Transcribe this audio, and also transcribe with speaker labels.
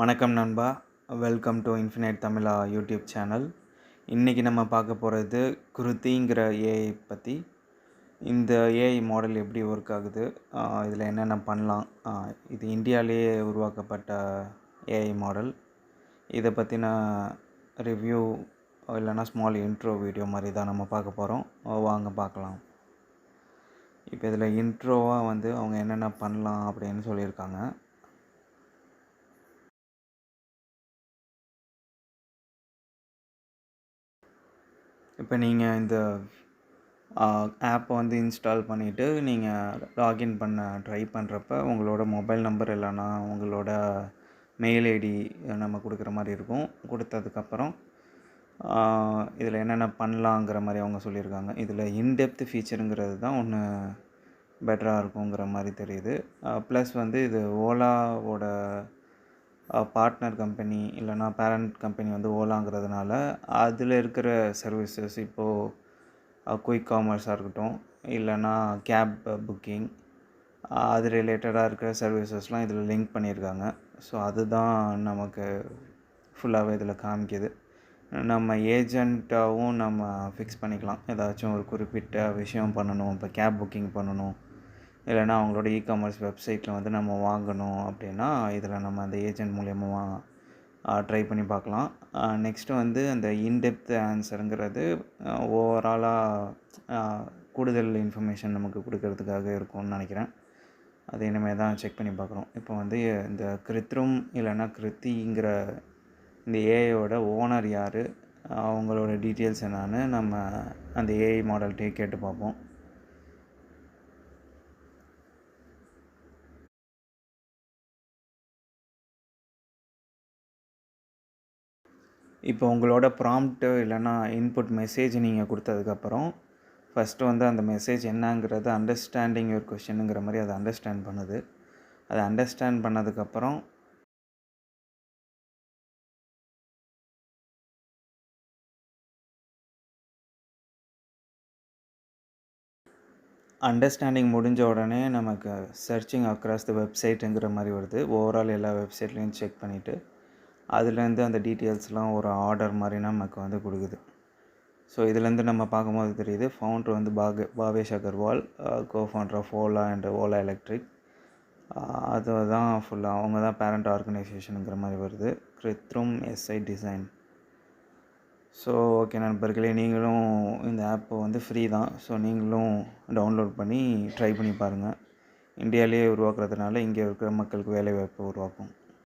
Speaker 1: வணக்கம் நண்பா. Welcome to infinite தமிழா யூடியூப் சேனல் இன்றைக்கி நம்ம பார்க்க போகிறது குருத்திங்கிற ஏஐ பற்றி இந்த ஏஐ மாடல் எப்படி ஒர்க் ஆகுது? இதில் என்னென்ன பண்ணலாம்? இது இந்தியாவிலேயே உருவாக்கப்பட்ட ஏஐ மாடல் இதை பற்றின ரிவ்யூ இல்லைன்னா ஸ்மால் இன்ட்ரோ வீடியோ மாதிரி தான் நம்ம பார்க்க போகிறோம் வாங்க பார்க்கலாம். இப்போ இதில் இன்ட்ரோவாக வந்து அவங்க என்னென்ன பண்ணலாம் அப்படின்னு சொல்லியிருக்காங்க. இப்போ நீங்கள் இந்த ஆப்பை வந்து இன்ஸ்டால் பண்ணிவிட்டு நீங்கள் லாகின் பண்ண ட்ரை பண்ணுறப்ப உங்களோட மொபைல் நம்பர் இல்லைன்னா உங்களோட மெயில் ஐடி நம்ம கொடுக்குற மாதிரி இருக்கும். கொடுத்ததுக்கப்புறம் இதில் என்னென்ன பண்ணலாங்கிற மாதிரி அவங்க சொல்லியிருக்காங்க. இதில் இன்டெப்த் ஃபீச்சருங்கிறது தான் ஒன்று பெட்டராக இருக்குங்கிற மாதிரி தெரியுது. ப்ளஸ் வந்து இது ஓலாவோட பார்ட்னர் கம்பெனி இல்லைன்னா பேரண்ட் கம்பெனி வந்து ஓலாங்கிறதுனால அதில் இருக்கிற சர்வீசஸ் இப்போது குயிக் காமர்ஸாக இருக்கட்டும் இல்லைன்னா கேப் புக்கிங் அது ரிலேட்டடாக இருக்கிற சர்வீசஸ்லாம் இதில் லிங்க் பண்ணியிருக்காங்க. ஸோ அதுதான் நமக்கு ஃபுல்லாகவே இதில் காமிக்குது. நம்ம ஏஜெண்ட்டாகவும் நம்ம ஃபிக்ஸ் பண்ணிக்கலாம். ஏதாச்சும் ஒரு குறிப்பிட்ட விஷயம் பண்ணணும். இப்போ கேப் புக்கிங் பண்ணணும். இல்லைன்னா அவங்களோட இ காமர்ஸ் வெப்சைட்டில் வந்து நம்ம வாங்கணும் அப்படின்னா இதில் நம்ம அந்த ஏஜென்ட் மூலியமாக ட்ரை பண்ணி பார்க்கலாம். நெக்ஸ்ட்டு வந்து அந்த இன்டெப்த் ஆன்சருங்கிறது ஓவராலாக கூடுதல் இன்ஃபர்மேஷன் நமக்கு கொடுக்கறதுக்காக இருக்கும்னு நினைக்கிறேன். அது இனிமேல் தான் செக் பண்ணி பார்க்குறோம். இப்போ வந்து இந்த கிருத்ரும் இல்லைன்னா கிருத்திங்கிற இந்த ஏஐயோட ஓனர் யார் அவங்களோட டீட்டெயில்ஸ் என்னான்னு நம்ம அந்த ஏஐ மாடல்கிட்டே கேட்டு பார்ப்போம். இப்போ உங்களோட ப்ராம்ப்ட்டு இல்லைன்னா இன்புட் மெசேஜ் நீங்கள் கொடுத்ததுக்கப்புறம் ஃபஸ்ட்டு வந்து அந்த மெசேஜ் என்னங்கிறது அண்டர்ஸ்டாண்டிங் யுவர் கொஷினுங்கிற மாதிரி அதை அண்டர்ஸ்டாண்ட் பண்ணுது. அதை அண்டர்ஸ்டாண்ட் பண்ணதுக்கப்புறம் அண்டர்ஸ்டாண்டிங் முடிஞ்ச உடனே நமக்கு சர்ச்சிங் அக்ராஸ் த வெப்சைட்டுங்கிற மாதிரி வருது. ஓவரால் எல்லா வெப்சைட்லேயும் செக் பண்ணிவிட்டு அதுலேருந்து அந்த டீட்டெயில்ஸ்லாம் ஒரு ஆர்டர் மாதிரி நமக்கு வந்து கொடுக்குது. ஸோ இதுலேருந்து நம்ம பார்க்கும்போது தெரியுது ஃபவுண்டர் வந்து பாக Bhavish Aggarwal co founder of Ola and Ola electric அது தான் ஃபுல்லாக அவங்க தான் பேரண்ட் ஆர்கனைசேஷனுங்கிற மாதிரி வருது. Krutrim SI design so okay நண்பர்களே நீங்களும் இந்த ஆப்பை வந்து ஃப்ரீ தான். ஸோ நீங்களும் டவுன்லோட் பண்ணி ட்ரை பண்ணி பாருங்கள் இந்தியாவிலேயே உருவாக்குறதுனால இங்கே இருக்கிற மக்களுக்கு வேலைவாய்ப்பு உருவாக்கும்.